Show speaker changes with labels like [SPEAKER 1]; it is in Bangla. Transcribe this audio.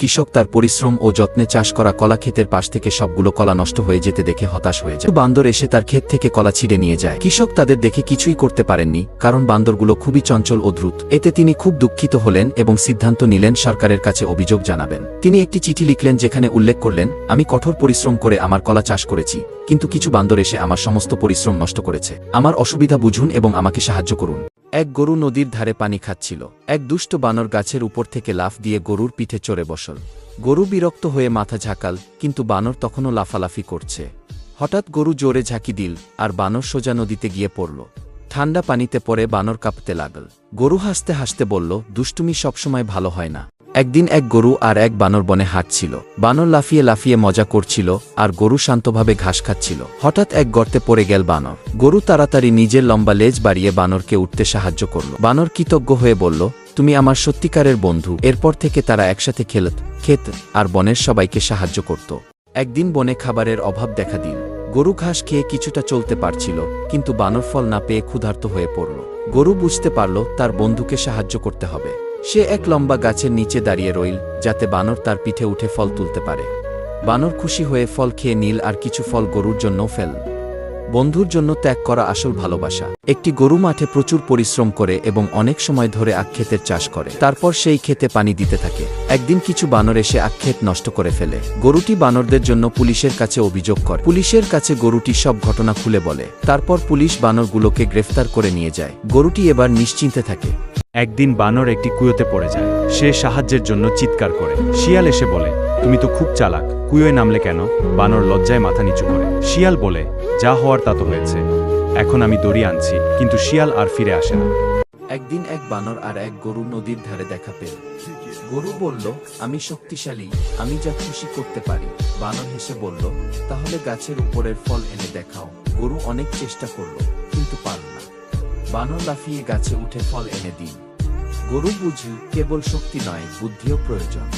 [SPEAKER 1] কৃষক তার পরিশ্রম ও যত্নে চাষ করা কলা ক্ষেতের পাশ থেকে সবগুলো কলা নষ্ট হয়ে যেতে দেখে হতাশ হয়ে যায়। বান্দর এসে তার ক্ষেত থেকে কলা ছিঁড়ে নিয়ে যায়। কৃষক তাদের দেখে কিছুই করতে পারেননি, কারণ বান্দরগুলো খুবই চঞ্চল ও দ্রুত। এতে তিনি খুব দুঃখিত হলেন এবং সিদ্ধান্ত নিলেন সরকারের কাছে অভিযোগ জানাবেন। তিনি একটি চিঠি লিখলেন যেখানে উল্লেখ করলেন, আমি কঠোর পরিশ্রম করে আমার কলা চাষ করেছি, কিন্তু কিছু বান্দর এসে আমার সমস্ত পরিশ্রম নষ্ট করেছে। আমার অসুবিধা বুঝুন এবং আমাকে সাহায্য করুন। এক গরু নদীর ধারে পানি খাচ্ছিল। এক দুষ্ট বানর গাছের উপর থেকে লাফ দিয়ে গরুর পিঠে চড়ে বসল। গরু বিরক্ত হয়ে মাথা ঝাঁকাল, কিন্তু বানর তখনও লাফালাফি করছে। হঠাৎ গরু জোরে ঝাঁকি দিল, আর বানর সোজা নদীতে গিয়ে পড়ল। ঠান্ডা পানিতে পরে বানর কাঁপতে লাগল। গরু হাসতে হাসতে বলল, দুষ্টুমি সবসময় ভালো হয় না। একদিন এক গরু আর এক বানর বনে হাঁটছিল। বানর লাফিয়ে লাফিয়ে মজা করছিল আর গরু শান্তভাবে ঘাস খাচ্ছিল। হঠাৎ এক গর্তে পড়ে গেল বানর। গরু তাড়াতাড়ি নিজের লম্বা লেজ বাড়িয়ে বানরকে উঠতে সাহায্য করল। বানর কৃতজ্ঞ হয়ে বলল, তুমি আমার সত্যিকারের বন্ধু। এরপর থেকে তারা একসাথে খেলত খেত আর বনের সবাইকে সাহায্য করত। একদিন বনে খাবারের অভাব দেখা দিল। গরু ঘাস খেয়ে কিছুটা চলতে পারছিল, কিন্তু বানর ফল না পেয়ে ক্ষুধার্ত হয়ে পড়ল। গরু বুঝতে পারল তার বন্ধুকে সাহায্য করতে হবে। সে এক লম্বা গাছের নিচে দাঁড়িয়ে রইল, যাতে বানর তার পিঠে উঠে ফল তুলতে পারে। বানর খুশি হয়ে ফল খেয়ে নীল আর কিছু ফল গরুর জন্য ফেল। বন্ধুর জন্য ত্যাগ করা আসল ভালোবাসা। একটি গরু মাঠে প্রচুর পরিশ্রম করে এবং অনেক সময় ধরে আক্ষেতের চাষ করে। তারপর সেই ক্ষেতে পানি দিতে থাকে। একদিন কিছু বানর এসে আক্ষেত নষ্ট করে ফেলে। গরুটি বানরদের জন্য পুলিশের কাছে অভিযোগ করে। পুলিশের কাছে গরুটি সব ঘটনা খুলে বলে। তারপর পুলিশ বানরগুলোকে গ্রেফতার করে নিয়ে যায়। গরুটি এবার নিশ্চিন্তে থাকে।
[SPEAKER 2] একদিন বানর একটি কুয়োতে পড়ে যায়। সে সাহায্যের জন্য চিৎকার করে। শিয়াল এসে বলে, তুমি তো খুব চালাক, কুয়োয় নামলে কেন? বানর লজ্জায় মাথা নিচু করে। শিয়াল বলে, যা হওয়ার তা তো হয়েছে। এখন আমি দড়ি আনছি, কিন্তু শিয়াল আর ফিরে আসে না।
[SPEAKER 1] একদিন এক বানর আর এক গরু নদীর ধারে দেখা পেল। গরু বলল, আমি শক্তিশালী, আমি যা খুশি করতে পারি। বানর হেসে বলল, তাহলে গাছের উপরের ফল এনে দেখাও। গরু অনেক চেষ্টা করল, কিন্তু পারল না। বানর লাফিয়ে গাছে উঠে ফল এনে দিন। গরু বুঝি কেবল শক্তি নয় বুদ্ধিও প্রয়োজন।